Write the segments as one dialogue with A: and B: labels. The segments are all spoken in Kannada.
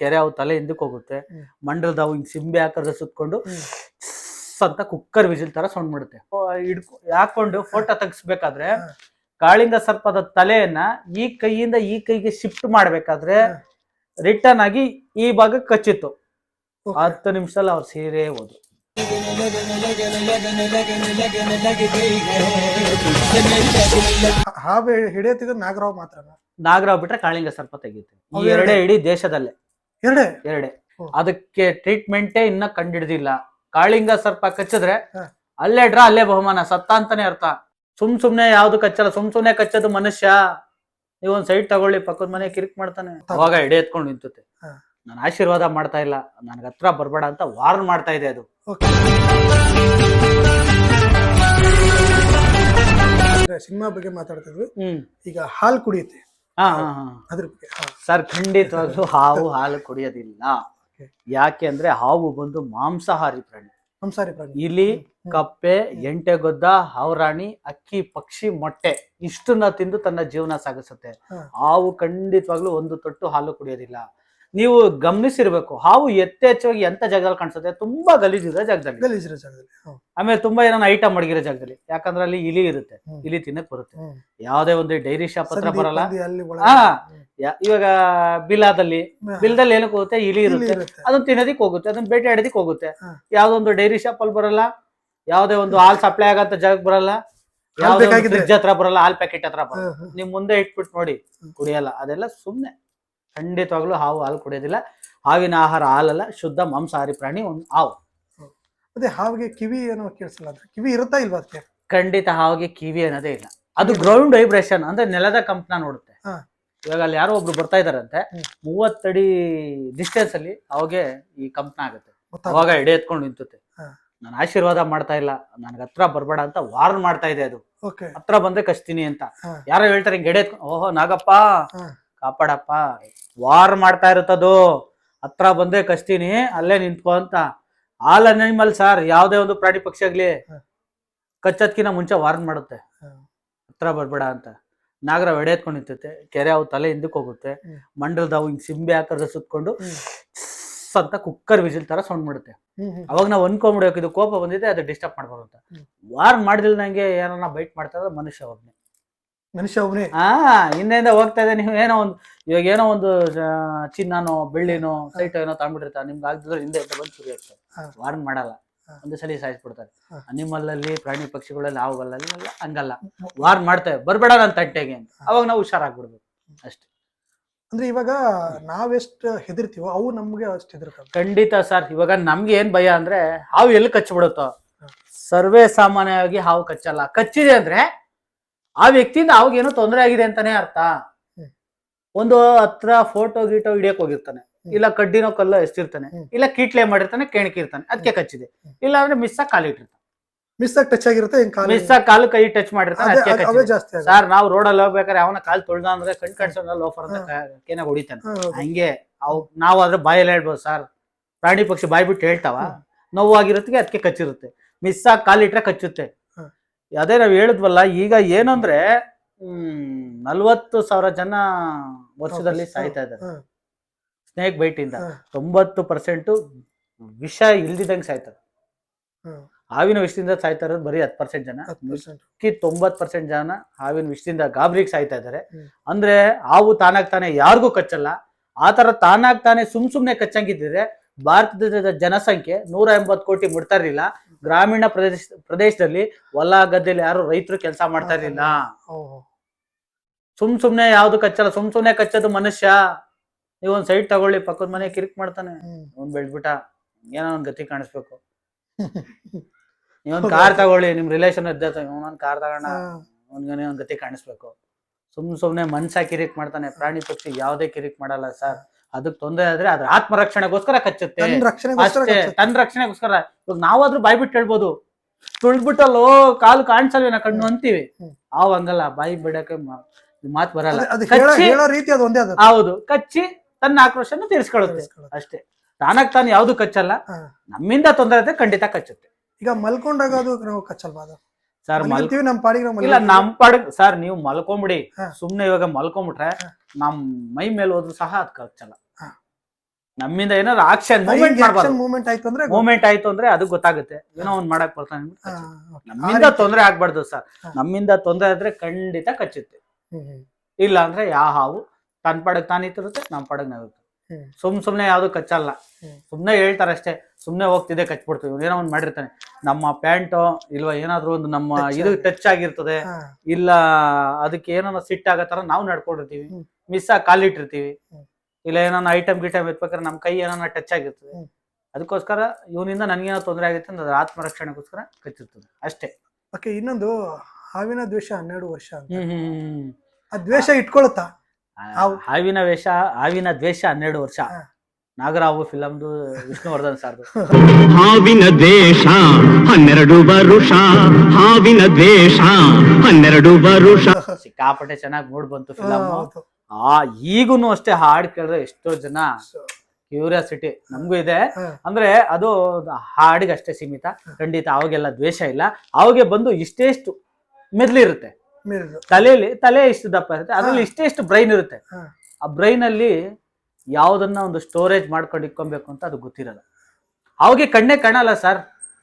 A: ಕೆರೆ ಅವು ತಲೆ ಹಿಂದಕ್ಕೆ ಹೋಗುತ್ತೆ. ಮಂಡಲದ ಅವು ಹಿಂಗೆ ಸಿಂಬೆ ಆಕಾರದ ಸುತ್ಕೊಂಡು. ಅಂತ ಕುಕ್ಕರ್ ವಿಜಿಲ್ ತರ ಸೌಂಡ್ ಮಾಡುತ್ತೆ ಹಿಡ್ಕೊ ಹಾಕೊಂಡು ಫೋಟೋ ತೆಗಿಸ್ಬೇಕಾದ್ರೆ. ಕಾಳಿಂಗ ಸರ್ಪದ ತಲೆಯನ್ನ ಈ ಕೈಯಿಂದ ಈ ಕೈಗೆ ಶಿಫ್ಟ್ ಮಾಡ್ಬೇಕಾದ್ರೆ ರಿಟರ್ನ್ ಆಗಿ ಈ ಭಾಗ ಕಚ್ಚಿತ್ತು. ಹತ್ತು ನಿಮಿಷದಲ್ಲಿ ಅವ್ರು ಸೀರೆ ಹೋದ್ರು
B: ಹಾವು ಹಿಡಿಯತ್ತಿದ್ದು ನಾಗರಾವ್ ಮಾತ್ರನ
A: ನಾಗರಾವ್ ಬಿಟ್ರೆ ಕಾಳಿಂಗ ಸರ್ಪ ತೆಗೀತೆ ಈ ಎರಡೇ? ಇಡೀ ದೇಶದಲ್ಲೇ.
B: ಎರಡೇ?
A: ಎರಡೇ. ಅದಕ್ಕೆ ಟ್ರೀಟ್ಮೆಂಟೇ ಇನ್ನ ಕಂಡಿಡ್ದಿಲ್ಲ ಕಾಳಿಂಗ ಸರ್ಪ ಕಚ್ಚಿದ್ರೆ ಅಲ್ಲೇ ಡ್ರಾ ಅಲ್ಲೇ ಬಹುಮಾನ ಸತ್ತ ಅಂತಾನೆ ಅರ್ಥ. ಸುಮ್ ಸುಮ್ನೆ ಯಾವ್ದು ಕಚ್ಚಲ್ಲ ಸುಮ್ ಸುಮ್ನೆ ಕಚ್ಚೋದು ಮನುಷ್ಯ. ನೀವು ಒಂದ್ ಸೈಡ್ ತಗೊಳ್ಳಿ ಪಕ್ಕದ ಮನೆ ಕಿರಿಕ್ ಮಾಡ್ತಾನೆ. ಅವಾಗ ಎಡೆ ಎತ್ಕೊಂಡು ನಿಂತುತ್ತೆ. ನಾನು ಆಶೀರ್ವಾದ ಮಾಡ್ತಾ ಇಲ್ಲ ನನ್ಗ ಹತ್ರ ಬರ್ಬೇಡ ಅಂತ ವಾರ್ನ್ ಮಾಡ್ತಾ ಇದೆ ಅದು.
B: ಸಿನಿಮಾ ಬಗ್ಗೆ ಮಾತಾಡ್ತಿದ್ವಿ
A: ಹ್ಮ್.
B: ಈಗ ಹಾಲ್ ಕುಡಿಯುತ್ತೆ. ಅದ್ರ.
A: ಸರ್ ಖಂಡಿತವಾಗ್ಲೂ ಹಾವು ಹಾಲು ಕುಡಿಯೋದಿಲ್ಲ. ಯಾಕೆ ಅಂದ್ರೆ ಹಾವು ಬಂದು ಮಾಂಸಾಹಾರಿ ಪ್ರಾಣಿ.
B: ಮಾಂಸಾಹಾರಿ ಪ್ರಾಣಿ.
A: ಇಲಿ ಕಪ್ಪೆ ಎಂಟೆ ಗೊದ್ದ ಹಾವರಾಣಿ ಅಕ್ಕಿ ಪಕ್ಷಿ ಮೊಟ್ಟೆ ಇಷ್ಟನ್ನ ತಿಂದು ತನ್ನ ಜೀವನ ಸಾಗಿಸುತ್ತೆ. ಹಾವು ಖಂಡಿತವಾಗ್ಲೂ ಒಂದು ತೊಟ್ಟು ಹಾಲು ಕುಡಿಯೋದಿಲ್ಲ. ನೀವು ಗಮನಿಸಿರ್ಬೇಕು ಹಾವು ಯಥೇಚ್ಛವಾಗಿ ಎಂತ ಜಾಗದಲ್ಲಿ ಕಾಣಿಸುತ್ತೆ ತುಂಬಾ ಗಲೀಜಿರೋ ಜಾಗದಲ್ಲಿ
B: ಗಲೀಜಿರೋ ಜಾಗದಲ್ಲಿ ಹ್ಮ್.
A: ಆಮೇಲೆ ತುಂಬಾ ಏನೋ ಐಟಮ್ ಮಡಗಿರೋ ಜಾಗದಲ್ಲಿ ಯಾಕಂದ್ರೆ ಅಲ್ಲಿ ಇಲಿ ಇರುತ್ತೆ
B: ಹ್ಮ್.
A: ಇಲಿ ತಿನ್ನಕ್ ಬರುತ್ತೆ
B: ಹ್ಮ್.
A: ಯಾವ್ದೇ ಒಂದು ಡೈರಿ ಶಾಪ್ ಹತ್ರ ಬರಲ್ಲ
B: ಪಂದಿ ಅಲ್ಲಿ ಒಳಗೆ
A: ಹಾ.
B: ಹ್ಮ್.
A: ಯಾ- ಇವಾಗ ಬಿಲಾದಲ್ಲಿ. ಬಿಲ್ದಲ್ಲಿ ಏನಕ್ಕೆ ಹೋಗುತ್ತೆ ಇಲಿ
B: ಇಲ್ಲಿ
A: ಇರುತ್ತೆ
B: ಇರುತ್ತೆ.
A: ಅದನ್ನ ತಿನ್ನೋದಿಕ್ ಹೋಗುತ್ತೆ ಅದನ್ನ ಬೇಟೆ ಆಡೋದಿಕ್ ಹೋಗುತ್ತೆ
B: ಹಾ.
A: ಯಾವ್ದೋ ಒಂದು ಡೈರಿ ಶಾಪ್ ಅಲ್ಲಿ ಬರಲ್ಲ ಯಾವ್ದೇ ಒಂದು ಹಾಲ್ ಸಪ್ಲೈ ಆಗಂತ ಜಾಗ ಬರಲ್ಲ
B: ಹಾಲ್
A: ಯಾವ್ದೇ
B: ಬೇಕಾಗಿದ್ರೆ.
A: ಫ್ರಿಜ್ ಹತ್ರ ಬರಲ್ಲ ಹಾಲ್ ಪ್ಯಾಕೆಟ್ ಹತ್ರ ಬರಲ್ಲ. ನಿಮ್ ಮುಂದೆ ಇಟ್ಬಿಟ್ಟು ನೋಡಿ ಕುಡಿಯಲ್ಲ ಅದೆಲ್ಲ ಸುಮ್ನೆ ಖಂಡಿತವಾಗ್ಲೂ ಹಾವು ಹಾಲು ಕುಡಿಯೋದಿಲ್ಲ. ಹಾವಿನ ಆಹಾರ ಹಾಲಲ್ಲ ಶುದ್ಧ ಮಾಂಸಾಹಾರಿ ಪ್ರಾಣಿ ಒಂದು ಹಾವು.
B: ಅದೇ ಹಾವಿಗೆ ಕಿವಿ ಏನೋ ಕೇಳಿಸಲ್ಲ ಕಿವಿ ಇರುತ್ತಾ ಇಲ್ವಾ ಅದಕ್ಕೆ?
A: ಖಂಡಿತ ಹಾವಿಗೆ ಕಿವಿ ಅನ್ನೋದೇ ಇಲ್ಲ. ಅದು ಗ್ರೌಂಡ್ ವೈಬ್ರೇಷನ್ ಅಂದ್ರೆ ನೆಲದ ಕಂಪನ ನೋಡುತ್ತೆ. ಇವಾಗ ಅಲ್ಲಿ ಯಾರೋ ಒಬ್ರು ಬರ್ತಾ ಇದಾರಂತೆ. ಮೂವತ್ತಡಿ ಡಿಸ್ಟೆನ್ಸ್ ಅಲ್ಲಿ ಅವಾಗೆ ಈ ಕಂಪನ ಆಗುತ್ತೆ. ಅವಾಗ ಎಡೆ ಎತ್ಕೊಂಡು ನಿಂತುತ್ತೆ. ನಾನು ಆಶೀರ್ವಾದ ಮಾಡ್ತಾ ಇಲ್ಲ. ನನ್ಗೆ ಹತ್ರ ಬರ್ಬೇಡ ಅಂತ ವಾರ್ನ್ ಮಾಡ್ತಾ ಇದೆ ಅದು. ಹತ್ರ ಬಂದ್ರೆ ಕಚ್ತೀನಿ ಅಂತ. ಯಾರೋ ಹೇಳ್ತಾರೆ ಹಿಂಗೆ ಎಡೆ ಎತ್ಕೊಂಡು ಓಹೋ ನಾಗಪ್ಪ. ಕಾಪಾಡಪ್ಪ ವಾರ್ ಮಾಡ್ತಾ ಇರುತ್ತದು ಹತ್ರ ಬಂದೆ ಕಚ್ತೀನಿ ಅಲ್ಲೇ ನಿಂತ್ಕೊ ಅಂತ ಆಲ್ ಅನಿಮಲ್ ಸರ್ ಯಾವ್ದೇ ಒಂದು ಪ್ರಾಣಿ ಪಕ್ಷಿ ಆಗ್ಲಿ
B: ಕಚ್ಚತ್ಕಿನ
A: ಕಚ್ಚೋದ್ಕಿಂತ ಮುಂಚೆ ವಾರ್ನ್ ಮಾಡುತ್ತೆ. ಹತ್ರ ಬರ್ಬೇಡ ಅಂತ ನಾಗರ ಒಡೆ ಎತ್ಕೊಂಡು ನಿಂತೈತೆ ಕೆರೆ ಅವು ತಲೆ ಹಿಂದಕ್ಕೆ ಹೋಗುತ್ತೆ. ಮಂಡಲದ ಅವು ಹಿಂಗ್ ಸಿಂಬೆ ಆಕಾರದ ಸುತ್ಕೊಂಡು. ಅಂತ ಕುಕ್ಕರ್ ವಿಜಿಲ್ ತರ ಸೌಂಡ್ ಮಾಡುತ್ತೆ. ಅವಾಗ ನಾವು ಅನ್ಕೊಂಡ್ಬಿಡ್ಬೇಕು ಇದು ಕೋಪ ಬಂದಿದೆ ಅದು ಡಿಸ್ಟರ್ಬ್ ಮಾಡ್ಬಾರ್ದು ಅಂತ. ವಾರ್ನ್ ಮಾಡಿದಿಲ್ಲ ನಂಗೆ ಏನಾರ ಬೈಟ್ ಮಾಡ್ತಾ ಇದ್ರೆ ಮನುಷ್ಯ ಒಬ್ನೇ
B: ಮನುಷ್ಯ ಒಬ್ಬನೇ
A: ಹಾ ಹಿಂದೆಯಿಂದ ಹೋಗ್ತಾ ಇದೆ ನೀವು ಏನೋ ಒಂದು ಇವಾಗ ಏನೋ ಒಂದು ಆ, ಚಿನ್ನನೋ ಬೆಳ್ಳಿನೋ ಸೈಟ್ ಏನೋ ತಗೊಂಡ್ಬಿಟ್ಟಿರ್ತಾರೆ. ನಿಮ್ಗೆ ಆಗ್ದಿದ್ರೆ ಹಿಂದೆ ಅಂತ ಬಂದು ಸುರಿ ಆಗ್ತದೆ
B: ಹಾ.
A: ವಾರ್ನ್ ಮಾಡಲ್ಲ.
B: ಹಾ.
A: ಒಂದು ಸಲ ಸಾಯಿಸ್ಬಿಡ್ತಾರೆ.
B: ಹಾ.
A: ಅನಿಮಲ್ ಅಲ್ಲಿ ಪ್ರಾಣಿ ಪಕ್ಷಿಗಳಲ್ಲಿ ಹಾವುಗಳಲ್ಲಿ ಎಲ್ಲ ಹಂಗಲ್ಲ. ವಾರ್ನ್ ಮಾಡ್ತೇವೆ. ಬರ್ಬೇಡ ನನ್ನ ತಂಟೆಗೆ ಅಂತ. ಅವಾಗ ನಾವು ಹುಷಾರಾಗ್ಬಿಡ್ಬೇಕು. ಅಷ್ಟೇ.
B: ಅಂದ್ರೆ ಇವಾಗ ನಾವೆಷ್ಟು ಹೆದರ್ತೀವೋ ಅವು ನಮ್ಗೆ ಅಷ್ಟು ಹೆದರ್ತವೆ.
A: ಖಂಡಿತ ಸರ್. ಇವಾಗ ನಮ್ಗೆ ಏನ್ ಭಯ ಅಂದ್ರೆ ಹಾವು ಎಲ್ಲಿ ಕಚ್ಚಿಬಿಡುತ್ತೋ. ಸರ್ವೇ ಸಾಮಾನ್ಯವಾಗಿ ಹಾವು ಕಚ್ಚಲ್ಲ. ಕಚ್ಚಿದೆ ಅಂದ್ರೆ ಆ ವ್ಯಕ್ತಿಯಿಂದ ಅವಾಗ ಏನೋ ತೊಂದರೆ ಆಗಿದೆ ಅಂತಾನೆ ಅರ್ಥ. ಒಂದು ಹತ್ರ ಫೋಟೋ ಗೀಟೋ ಹಿಡಿಯಕ್ ಹೋಗಿರ್ತಾನೆ. ಇಲ್ಲ ಕಡ್ಡಿನೋ ಕಲ್ಲೋ ಎಸ್ತಿರ್ತಾನೆ. ಇಲ್ಲ ಕೀಟ್ಲೆ ಮಾಡಿರ್ತಾನೆ ಕೆಣಕಿರ್ತಾನೆ ಅದಕ್ಕೆ ಕಚ್ಚಿದೆ. ಇಲ್ಲ ಅಂದ್ರೆ ಮಿಸ್ ಆಗಿ ಕಾಲಿಟ್ಟಿರ್ತಾನೆ
B: ಮಿಸ್ ಆಗಿ ಟಚ್ ಆಗಿರುತ್ತೆ
A: ಮಿಸ್ ಆಗಿ ಕಾಲು ಕೈ ಟಚ್ ಮಾಡಿರ್ತಾನೆ ಸರ್ ನಾವು ರೋಡಲ್ಲಿ ಹೋಗ್ಬೇಕಾದ್ರೆ ಅವನ ಕಾಲ್ ತೊಳ್ದ ಅಂದ್ರೆ ಕಣ್ ಕಾಣಿಸೋಲ್ಲ ಲೋಫರ್ ಅಂತ ಕೇನಾಗ ಹೊಡಿತಾನೆ. ಹಂಗೆ ಅವ್ ನಾವು ಆದ್ರೆ ಬಾಯಲ್ಲಿ ಹೇಳ್ಬೋದು ಸರ್ ಪ್ರಾಣಿ ಪಕ್ಷಿ ಬಾಯಿ ಬಿಟ್ಟು ಹೇಳ್ತಾವ. ನೋವಾಗಿರುತ್ತೆ ಅದಕ್ಕೆ ಕಚ್ಚಿರುತ್ತೆ. ಮಿಸ್ ಆಗಿ ಕಾಲಿಟ್ರೆ ಕಚ್ಚುತ್ತೆ. ಅದೇ ನಾವು ಹೇಳಿದ್ವಲ್ಲ ಈಗ ಏನಂದ್ರೆ ಹ್ಮ್ ನಲ್ವತ್ತು ಸಾವಿರ ಜನ ವರ್ಷದಲ್ಲಿ ಸಾಯ್ತಾ ಇದ್ದಾರೆ. ಸ್ನೇಕ್ ಬೈಟ್ ಇಂದ
B: ಹಾ,
A: ತೊಂಬತ್ತು ಪರ್ಸೆಂಟ್ ವಿಷ ಇಲ್ದಿದಂಗೆ ಸಾಯ್ತಾರೆ. ಹಾವಿನ ವಿಷದಿಂದ ಸಾಯ್ತಾ ಇರೋದು ಬರೀ ಹತ್ತು ಪರ್ಸೆಂಟ್ ಜನ. ಮಿಕ್ಕಿ ತೊಂಬತ್ ಪರ್ಸೆಂಟ್ ಜನ ಹಾವಿನ ವಿಷದಿಂದ ಗಾಬರಿಗೆ ಸಾಯ್ತಾ ಇದ್ದಾರೆ. ಅಂದ್ರೆ ಹಾವು ತಾನಾಗ್ ತಾನೇ ಯಾರಿಗೂ ಕಚ್ಚಲ್ಲ. ಆ ತರ ತಾನಾಗ್ ತಾನೇ ಸುಮ್ ಸುಮ್ನೆ ಕಚ್ಚಂಗಿದ್ರೆ ಭಾರತದ ಜನಸಂಖ್ಯೆ ನೂರ ಎಂಬತ್ತು ಕೋಟಿ ಮುಡ್ತಾ ಇರ್ಲಿಲ್ಲ. ಗ್ರಾಮೀಣ ಪ್ರದೇಶ ಪ್ರದೇಶದಲ್ಲಿ ಹೊಲ ಗದ್ದೆಯಲ್ಲಿ ಯಾರು ರೈತರು ಕೆಲಸ ಮಾಡ್ತಾ ಇರ್ಲಿಲ್ಲ. ಸುಮ್ ಸುಮ್ನೆ ಯಾವ್ದು ಕಚ್ಚಲ್ಲ ಸುಮ್ ಸುಮ್ನೆ ಕಚ್ಚೋದು ಮನುಷ್ಯ. ನೀವ್ ಒಂದ್ ಸೈಡ್ ತಗೊಳ್ಳಿ ಪಕ್ಕದ ಮನೆ ಕಿರಿಕ್ ಮಾಡ್ತಾನೆ. ಅವ್ನ್ ಬೆಳ್ಬಿಟ್ಟ ಏನೋ ಒಂದ್ ಗತಿ ಕಾಣಿಸ್ಬೇಕು. ನೀವೊಂದ್. ಕಾರ್ ತಗೊಳ್ಳಿ ನಿಮ್ ರಿಲೇಷನ್ ಇದ್ದ ಒಂದ್ ಕಾರ್ ತಗೋಣ. ಒಂದ್ ಒಂದು ಗತಿ ಕಾಣಿಸ್ಬೇಕು. ಸುಮ್ ಸುಮ್ನೆ ಮನ್ಸ ಕಿರಿಕ್ ಮಾಡ್ತಾನೆ ಪ್ರಾಣಿ ಪಕ್ಷಿ ಯಾವ್ದೇ ಕಿರಿಕ್ ಮಾಡಲ್ಲ ಸರ್. ಅದಕ್ ತೊಂದರೆ ಆದ್ರೆ ಅದ್ರ ಆತ್ಮರಕ್ಷಣೆಗೋಸ್ಕರ ಕಚ್ಚುತ್ತೆ
B: ತನ್ನ ರಕ್ಷಣೆಗೋಸ್ಕರ
A: ಅಷ್ಟೇ
B: ಕಚ್ಚುತ್ತೆ.
A: ತನ್ನ ರಕ್ಷಣೆಗೋಸ್ಕರ ಇವಾಗ ನಾವಾದ್ರೂ ಬಾಯಿ ಬಿಟ್ಟು ಹೇಳ್ಬೋದು ತುಳ್ದ್ಬಿಟ್ಟಲ್ಲೋ ಕಾಲು ಕಾಣಿಸಲ್ವೇನ ಕಣ್ಣು ಅಂತೀವಿ
B: ಹ್ಮ್.
A: ಅವ್ ಹಂಗಲ್ಲ ಬಾಯಿ ಬಿಡಕ್ಕೆ ಮಾತ್ ಬರಲ್ಲ
B: ಅದು- ಅದು ಹೇಳೋ
A: ಕಚ್ಚಿ-
B: ಹೇಳೋ ರೀತಿ ಅದು ಒಂದೇ ಅದು
A: ಹೌದು ಕಚ್ಚಿ ತನ್ನ ಆಕ್ರೋಶನ ತೀರಿಸ್ಕೊಳ್ಳುತ್ತೆ ಅಷ್ಟೇ ತಾನಕ್ ತಾನು ಯಾವ್ದು ಕಚ್ಚಲ್ಲ
B: ಹಾ.
A: ನಮ್ಮಿಂದ ತೊಂದರೆ ಆದ್ರೆ ಖಂಡಿತ ಕಚ್ಚುತ್ತೆ
B: ಈಗ ಮಲ್ಕೊಂಡಾಗ ಅದು ನಾವು ಕಚ್ಚಲ್ವಾ ಅದು
A: ಸರ್ ಮಲ್
B: ನಮ್ ನಮ್ಮ ಪಾಡಿಗೆ ನಾವು
A: ಇಲ್ಲ
B: ಮಲ್ಕೊಂತೀವಿ.
A: ನಮ್ ಪಾಡ್ ಸರ್ ನೀವು ಮಲ್ಕೊಂಬಿಡಿ
B: ಹಾ.
A: ಸುಮ್ನೆ ಇವಾಗ ಮಲ್ಕೊಂಬಿಟ್ರೆ
B: ಹಾ.
A: ನಮ್ ಮೈ ಮೇಲೆ ಹೋದ್ರು ಸಹ ಅದ್ ಕಚ್ಚಲ್ಲ. ನಮ್ಮಿಂದ ಏನಾದ್ರು ಆಕ್ಷನ್ ಮೂವ್ಮೆಂಟ್ ಮಾಡಬಾರ್ದು.
B: ಮೂವ್ಮೆಂಟ್ ಆಯ್ತು ಅಂದ್ರೆ
A: ಮೂವ್ಮೆಂಟ್ ಆಯ್ತು ಅಂದ್ರೆ ಅದು ಗೊತ್ತಾಗುತ್ತೆ. ಏನೋ ಒಂದ್ ಮಾಡಕ್ ಬರ್ತಾನೆ. ನಮ್ಮಿಂದ ತೊಂದರೆ ಆಗ್ಬಾರ್ದು ಸರ್. ನಮ್ಮಿಂದ ತೊಂದ್ರೆ ಆದ್ರೆ ಖಂಡಿತ ಕಚ್ಚುತ್ತೆ. ಇಲ್ಲ ಅಂದ್ರೆ ಯಾವ ಹಾವು ತನ್ ಪಡಗ್ ತಾನಿತ್ತಿರುತ್ತೆ ನಮ್ ಪಡಗ್ ನಾವಿರುತ್ತೆ. ಸುಮ್ ಸುಮ್ನೆ ಯಾವ್ದು ಕಚ್ಚಲ್ಲ. ಸುಮ್ನೆ ಹೇಳ್ತಾರೆ ಅಷ್ಟೇ ಸುಮ್ನೆ ಹೋಗ್ತಿದೆ ಕಚ್ಬಿಡ್ತೀವಿ ಏನೋ ಒಂದ್ ಮಾಡಿರ್ತಾನೆ. ನಮ್ಮ ಪ್ಯಾಂಟು ಇಲ್ವಾ ಏನಾದ್ರು ಒಂದು ನಮ್ಮ ಇದು ಟಚ್ ಆಗಿರ್ತದೆ ಇಲ್ಲ ಅದಕ್ಕೆ ಏನೋ ಸಿಟ್ಟಾಗೋ ತರ ನಾವು ನಡ್ಕೊಂಡಿರ್ತೀವಿ. ಮಿಸ್ ಆಗಿ ಕಾಲಿಟ್ಟಿರ್ತೀವಿ. ಇಲ್ಲ ಏನಾನ ಐಟಮ್ ಗಿಟಮ್ ಎತ್ಬೇಕಾದ್ರೆ ನಮ್ಮ ಕೈ ಏನಾನ ಟಚ್ ಆಗಿರ್ತದೆ. ಅದಕ್ಕೋಸ್ಕರ ಇವನಿಂದ ನನಗೇನೋ ತೊಂದರೆ ಆಗುತ್ತೆ ಅಂದ್ರೆ ಅದು ಆತ್ಮರಕ್ಷಣೆಗೋಸ್ಕರ ಕಚ್ಚಿರ್ತದೆ. ಅಷ್ಟೇ.
B: ಓಕೆ ಇನ್ನೊಂದು ಹಾವಿನ ದ್ವೇಷ ಹನ್ನೆರಡು ವರ್ಷ ಅಂತ.
A: ಹ್ಮ್ ಹ್ಮ್ ಹ್ಮ್
B: ಆ ದ್ವೇಷ ಇಟ್ಕೊಳತ್ತಾ? ಹಾವು.
A: ಹಾವಿನ ವೇಷ ಹಾವಿನ ದ್ವೇಷ ಹನ್ನೆರಡು ವರ್ಷ.
B: ಹಾ.
A: ನಾಗರಾವು ಫಿಲಮ್ದು ವಿಷ್ಣುವರ್ಧನ್ ಸರ್ದು.
C: ಹಾವಿನ ದ್ವೇಷ ಹನ್ನೆರಡು ವರುಷ ಹಾವಿನ ದ್ವೇಷ ಹನ್ನೆರಡು ವರುಷ.
A: ಸಿಕ್ಕಾಪಟ್ಟೆ ಚೆನ್ನಾಗಿ ಮೂಡ್ ಬಂತು ಫಿಲಮ್.
B: ಹೌದು.
A: ಆ ಈಗೂನು ಅಷ್ಟೇ ಹಾಡ್ ಕೇಳಿದ್ರೆ ಎಷ್ಟೋ ಜನ ಕ್ಯೂರಿಯಾಸಿಟಿ ನಮಗೂ ಇದೆ. ಅಂದ್ರೆ ಅದು ಹಾಡಿಗೆ ಅಷ್ಟೇ ಸೀಮಿತ ಖಂಡಿತ ಅವಾಗೆಲ್ಲ ದ್ವೇಷ ಇಲ್ಲ. ಅವಾಗೆ ಬಂದು ಇಷ್ಟೇಷ್ಟು ಮೆದ್ಲಿರುತ್ತೆ
B: ಇರುತ್ತೆ.
A: ತಲೆಯಲ್ಲಿ ತಲೆ ಇಷ್ಟು ದಪ್ಪ ಇರುತ್ತೆ. ಅದ್ರಲ್ಲಿ ಇಷ್ಟೇಷ್ಟು ಬ್ರೈನ್ ಇರುತ್ತೆ. ಆ ಬ್ರೈನ್ ಅಲ್ಲಿ ಯಾವ್ದನ್ನ ಒಂದು ಸ್ಟೋರೇಜ್ ಮಾಡ್ಕೊಂಡು ಇಟ್ಕೊಬೇಕು ಅಂತ ಅದು ಗೊತ್ತಿರಲ್ಲ. ಅವಾಗೆ ಕಣ್ಣೇ ಕಾಣಲ್ಲ ಸರ್.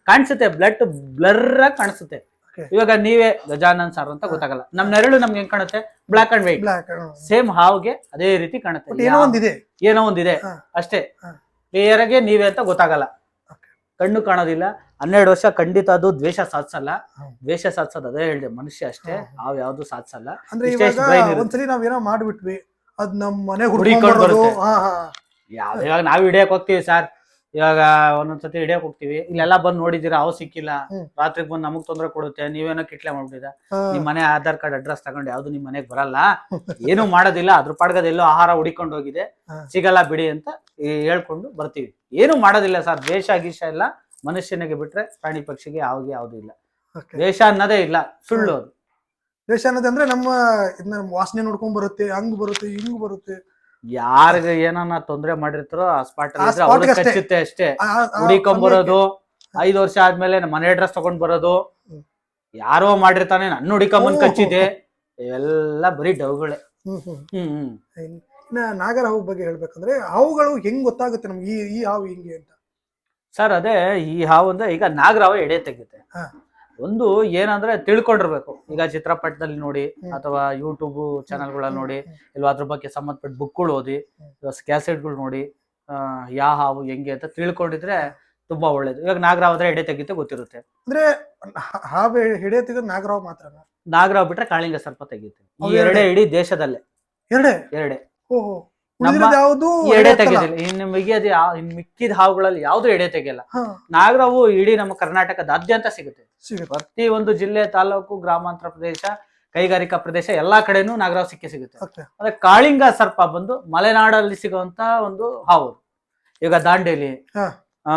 A: ಕಾಣಿಸುತ್ತೆ ಬ್ಲಡ್ ಬ್ಲರ್ ಆಗಿ ಕಾಣಿಸುತ್ತೆ. ಇವಾಗ ನೀವೇ ಗಜಾನನ್ ಸರ್ ಅಂತ ಗೊತ್ತಾಗಲ್ಲ. ನಮ್ ನೆರಳು ನಮ್ಗೆ ಹೆಂಗ್ ಕಾಣುತ್ತೆ? Black and white. ಸೇಮ್ ಹಾವ್ಗೆ ಅದೇ ರೀತಿ ಕಾಣುತ್ತೆ.
B: ಏನೋ ಒಂದಿದೆ.
A: ಏನೋ ಒಂದಿದೆ. ಅಷ್ಟೇ. ಕ್ಲಿಯರ್ ಆಗಿ ನೀವೇ ಅಂತ ಗೊತ್ತಾಗಲ್ಲ. ಕಣ್ಣು ಕಾಣೋದಿಲ್ಲ. ಹನ್ನೆರಡು ವರ್ಷ ಖಂಡಿತ ಅದು ದ್ವೇಷ ಸಾಧಿಸಲ್ಲ. ದ್ವೇಷ ಸಾಧಿಸೋದು ಅದೇ ಹೇಳಿದೆ ಮನುಷ್ಯ ಅಷ್ಟೇ. ಹಾವ್ ಯಾವ್ದು ಸಾಧಿಸಲ್ಲ.
B: ಅಂದ್ರೆ ನಾವ್ ಏನೋ ಮಾಡ್ಬಿಟ್ವಿ. ಅದ್ ನಮ್ ಮನೆ
A: ಹುಡುಗಿ
B: ಹುಡ್ಕೊಂಡ್ ಬರೋದು
A: ಬರುತ್ತೆ.
B: ಹಾ ಹಾ.
A: ಯಾವ ಇವಾಗ ನಾವ್ ಹಿಡಿಯಕ್ ಹೋಗ್ತೀವಿ ಸರ್ ಇವಾಗ ಒಂದೊಂದ್ಸತಿ ಹಿಡಿಯಕ್ ಹೋಗ್ತೀವಿ. ಇಲ್ಲೆಲ್ಲ ಬಂದ್ ನೋಡಿದೀರಾ ಅವ್ ಸಿಕ್ಕಿಲ್ಲ. ರಾತ್ರಿ ಬಂದ್ ನಮಗ್ ತೊಂದ್ರೆ ಕೊಡುತ್ತೆ ನೀವೇನೋ ಕಿಟ್ಲೆ ಮಾಡ್ಬಿಟ್ಟಿದ. ನಿಮ್ ಮನೆ ಆಧಾರ್ ಕಾರ್ಡ್ ಅಡ್ರೆಸ್ ತಗೊಂಡು ಯಾವ್ದು ನಿಮ್ ಮನೆಗ್ ಬರಲ್ಲ. ಏನು ಮಾಡೋದಿಲ್ಲ ಅದ್ರ ಪಾಡ್ಗದ ಎಲ್ಲೋ ಆಹಾರ ಹುಡಿಕೊಂಡು ಹೋಗಿದೆ. ಸಿಗಲ್ಲ ಬಿಡಿ ಅಂತ ಹೇಳ್ಕೊಂಡು ಬರ್ತೀವಿ. ಏನು ಮಾಡೋದಿಲ್ಲ ಸರ್ ದೇಶ ಗೀಶ ಇಲ್ಲ ಮನುಷ್ಯನಿಗೆ ಬಿಟ್ರೆ ಪ್ರಾಣಿ ಪಕ್ಷಿಗೆ ಯಾವಾಗ ಯಾವ್ದು ಇಲ್ಲ. ದೇಶ ಅನ್ನೋದೇ ಇಲ್ಲ ಸುಳ್ಳು ಅದು.
B: ದ್ವೇಷ ಅನ್ನೋದಂದ್ರೆ ನಮ್ಮ ವಾಸನೆ ನೋಡ್ಕೊಂಡ್ ಬರುತ್ತೆ ಹಂಗ್ ಬರುತ್ತೆ ಹಿಂಗ್ ಬರುತ್ತೆ.
A: ಯಾರಿಗೆ ಏನನ್ನ ತೊಂದ್ರೆ ಮಾಡಿರ್ತಾರೋ ಆ ಸ್ಪಾಟ್ ಕಚ್ಚುತ್ತೆ ಅಷ್ಟೇ. ಹುಡಿಕೊಂಡ್ ಬರೋದು. ಐದ್ ವರ್ಷ ಆದ್ಮೇಲೆ ಮನೆ ಅಡ್ರೆಸ್ ತಗೊಂಡ್ ಬರೋದು. ಯಾರೋ ಮಾಡಿರ್ತಾನೆ ನನ್ನ ಹುಡಿಕೊಂಬಂದ್
B: ಓ.
A: ಕಚ್ಚಿದೆ ಇವೆಲ್ಲ ಬರೀ ಡವ್ಗಳೇ.
B: ಹ್ಮ್ ಇನ್ನ ನಾಗರ ಹಾವು ಬಗ್ಗೆ ಹೇಳ್ಬೇಕಂದ್ರೆ ಹಾವುಗಳು ಹೆಂಗ್ ಗೊತ್ತಾಗುತ್ತೆ ನಮ್ಗೆ? ಈ ಈ ಹಾವು ಹಿಂಗೆ ಅಂತ?
A: ಸರ್ ಅದೇ ಈ ಹಾವು ಅಂದ್ರೆ ಈಗ ನಾಗರಾವ ಎಡೆ
B: ತೆಗಿತೆ.
A: ಒಂದು ಏನಂದ್ರೆ ತಿಳ್ಕೊಂಡಿರ್ಬೇಕು. ಈಗ ಚಿತ್ರಪಟದಲ್ಲಿ ನೋಡಿ ಅಥವಾ ಯೂಟ್ಯೂಬ್ ಚಾನಲ್ಗಳಲ್ಲಿ ನೋಡಿ. ಇಲ್ವಾ ಅದ್ರ ಬಗ್ಗೆ ಸಂಬಂಧಪಟ್ಟ ಬುಕ್ಗಳು ಓದಿ. ಕ್ಯಾಸೆಟ್ಗಳು ನೋಡಿ ಯಾ ಹಾವು ಹೆಂಗೆ ಅಂತ ತಿಳ್ಕೊಂಡಿದ್ರೆ ತುಂಬಾ ಒಳ್ಳೇದು. ಇವಾಗ ನಾಗರಾವ್ ಆದ್ರೆ ಎಡೆ ತೆಗಿತ ಗೊತ್ತಿರುತ್ತೆ.
B: ಅಂದ್ರೆ ಹಾವು ಹಾವು ತೆಗೆದು ನಾಗರಾವ್ ಮಾತ್ರ
A: ನಾಗರಾವ್ ಬಿಟ್ರೆ ಕಾಳಿಂಗ ಸರ್ಪ ತೆಗಿತೆ ಈ ಎರಡೇ? ಇಡೀ ದೇಶದಲ್ಲೇ.
B: ಎರಡೇ?
A: ಎರಡೇ.
B: ಓಹೋ. ಯಾವುದು
A: ಎಡೆ ತೆಗೆದಿಲ್ಲ. ಇನ್ನು ಮಿಗಿಯದ ಮಿಕ್ಕಿದ ಹಾವುಗಳಲ್ಲಿ ಯಾವ್ದು ಎಡೆ ತೆಗೆಯಲ್ಲ. ನಾಗರವು ಇಡೀ ನಮ್ಮ ಕರ್ನಾಟಕದಾದ್ಯಂತ ಸಿಗುತ್ತೆ. ಪ್ರತಿ ಒಂದು ಜಿಲ್ಲೆ ತಾಲೂಕು ಗ್ರಾಮಾಂತರ ಪ್ರದೇಶ ಕೈಗಾರಿಕಾ ಪ್ರದೇಶ ಎಲ್ಲಾ ಕಡೆನೂ ನಾಗರಾವ್ ಸಿಕ್ಕಿ ಸಿಗುತ್ತೆ.
B: ಅಂದ್ರೆ
A: ಅದೇ ಕಾಳಿಂಗ ಸರ್ಪ ಬಂದು ಮಲೆನಾಡಲ್ಲಿ ಸಿಗುವಂತ ಒಂದು ಹಾವು. ಈಗ ದಾಂಡೇಲಿ. ಆ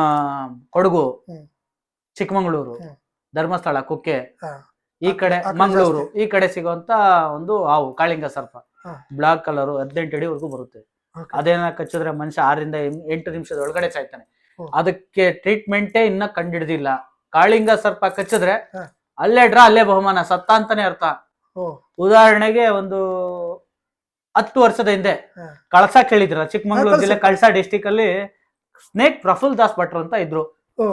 A: ಕೊಡಗು ಚಿಕ್ಕಮಗಳೂರು ಧರ್ಮಸ್ಥಳ ಕುಕ್ಕೆ ಈ ಕಡೆ ಮಂಗಳೂರು ಈ ಕಡೆ ಸಿಗುವಂತ ಒಂದು ಹಾವು ಕಾಳಿಂಗ ಸರ್ಪ. ಬ್ಲಾಕ್ ಕಲರ್ ಹದಿನೆಂಟು ಅಡಿವರೆಗೂ ಬರುತ್ತೆ. ಅದೇನ ಕಚ್ಚಿದ್ರೆ ಮನುಷ್ಯ ಆರರಿಂದ ಎಂ- ಎಂಟು ನಿಮಿಷದ ಒಳಗಡೆ ಸಾಯ್ತಾನೆ. ಅದಕ್ಕೆ ಟ್ರೀಟ್ಮೆಂಟೇ ಇನ್ನ ಕಂಡಿಡ್ದಿಲ್ಲ. ಕಾಳಿಂಗ ಸರ್ಪ ಕಚ್ಚಿದ್ರೆ ಅಲ್ಲೇ ಡ್ರಾ ಅಲ್ಲೇ ಬಹುಮಾನ ಸತ್ತ ಅಂತಾನೆ ಅರ್ಥ. ಉದಾಹರಣೆಗೆ ಒಂದು ಹತ್ತು ವರ್ಷದ ಹಿಂದೆ. ಕಳಸ ಕೇಳಿದ್ರ ಚಿಕ್ಕಮಂಗ್ಳೂರು ಜಿಲ್ಲೆ ಕಳಸ ಡಿಸ್ಟಿಕ್ ಅಲ್ಲಿ ಸ್ನೇಕ್ ಪ್ರಫುಲ್ ದಾಸ್ ಭಟ್ರು ಅಂತ ಇದ್ರು.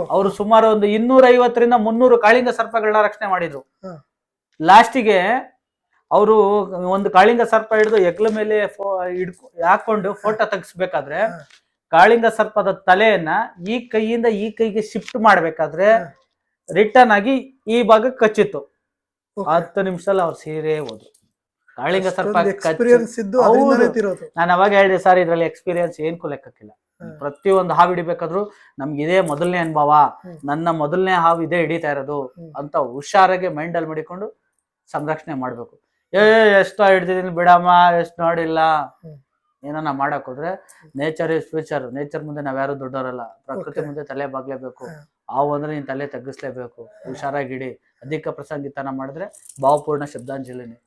A: ಅವರು ಸುಮಾರು ಒಂದು ಇನ್ನೂರ ಐವತ್ತರಿಂದ ಮುನ್ನೂರು ಕಾಳಿಂಗ ಸರ್ಪಗಳನ್ನ ರಕ್ಷಣೆ ಮಾಡಿದ್ರು. ಲಾಸ್ಟಿಗೆ ಅವರು ಒಂದು ಕಾಳಿಂಗ ಸರ್ಪ ಹಿಡಿದು ಎಗ್ಲ ಮೇಲೆ ಹಿಡ್ಕೊ ಹಾಕೊಂಡು ಫೋಟೋ ತೆಗಿಸ್ಬೇಕಾದ್ರೆ ಕಾಳಿಂಗ ಸರ್ಪದ ತಲೆಯನ್ನ ಈ ಕೈಯಿಂದ ಈ ಕೈಗೆ ಶಿಫ್ಟ್ ಮಾಡ್ಬೇಕಾದ್ರೆ ರಿಟರ್ನ್ ಆಗಿ ಈ ಭಾಗ ಕಚ್ಚಿತ್ತು. ಹತ್ತು ನಿಮಿಷದಲ್ಲಿ ಅವ್ರು ಸೀರೆ ಹೋದ್ರು. ಕಾಳಿಂಗ ಸರ್ಪ ನಾನು ಅವಾಗ ಹೇಳಿದೆ ಸರ್ ಇದ್ರಲ್ಲಿ ಎಕ್ಸ್ಪೀರಿಯನ್ಸ್ ಏನ್ಕು ಲೆಕ್ಕಕ್ಕಿಲ್ಲ.
B: ಹ್ಮ್.
A: ಪ್ರತಿಯೊಂದು ಹಾವು ಹಿಡಿಬೇಕಾದ್ರು ನಮ್ಗೆ ಇದೇ ಮೊದಲನೇ ಅನುಭವ. ನನ್ನ ಮೊದಲನೇ ಹಾವು ಇದೇ ಹಿಡಿತಾ ಇರೋದು ಅಂತ ಹುಷಾರಾಗಿ ಮೈಂಡಲ್ಲಿ ಮಾಡಿಕೊಂಡು ಸಂರಕ್ಷಣೆ ಮಾಡ್ಬೇಕು. ಏ ಎಷ್ಟೋ ಹಿಡ್ದಿದೀನಿ ಬಿಡಮ್ಮ ಎಷ್ಟು ನೋಡಿಲ್ಲ. ಏನನ್ನ ಮಾಡಕ್ ಹೋದ್ರೆ ನೇಚರ್ ಇಸ್ ಫ್ಯೂಚರ್ ನೇಚರ್ ಮುಂದೆ ನಾವ್ಯಾರು ದೊಡ್ಡವರಲ್ಲ. ಪ್ರಕೃತಿ ಮುಂದೆ ತಲೆ ಬಾಗ್ಲೇಬೇಕು. ಹಾವು ಅಂದ್ರೆ ನೀನ್ ತಲೆ ತಗ್ಗಿಸ್ಲೇಬೇಕು. ಹುಷಾರಾಗಿಡಿ. ಅಧಿಕ ಪ್ರಸಂಗಿತನ ಮಾಡಿದ್ರೆ ಭಾವಪೂರ್ಣ ಶಬ್ದಾಂಜಲಿನಿ.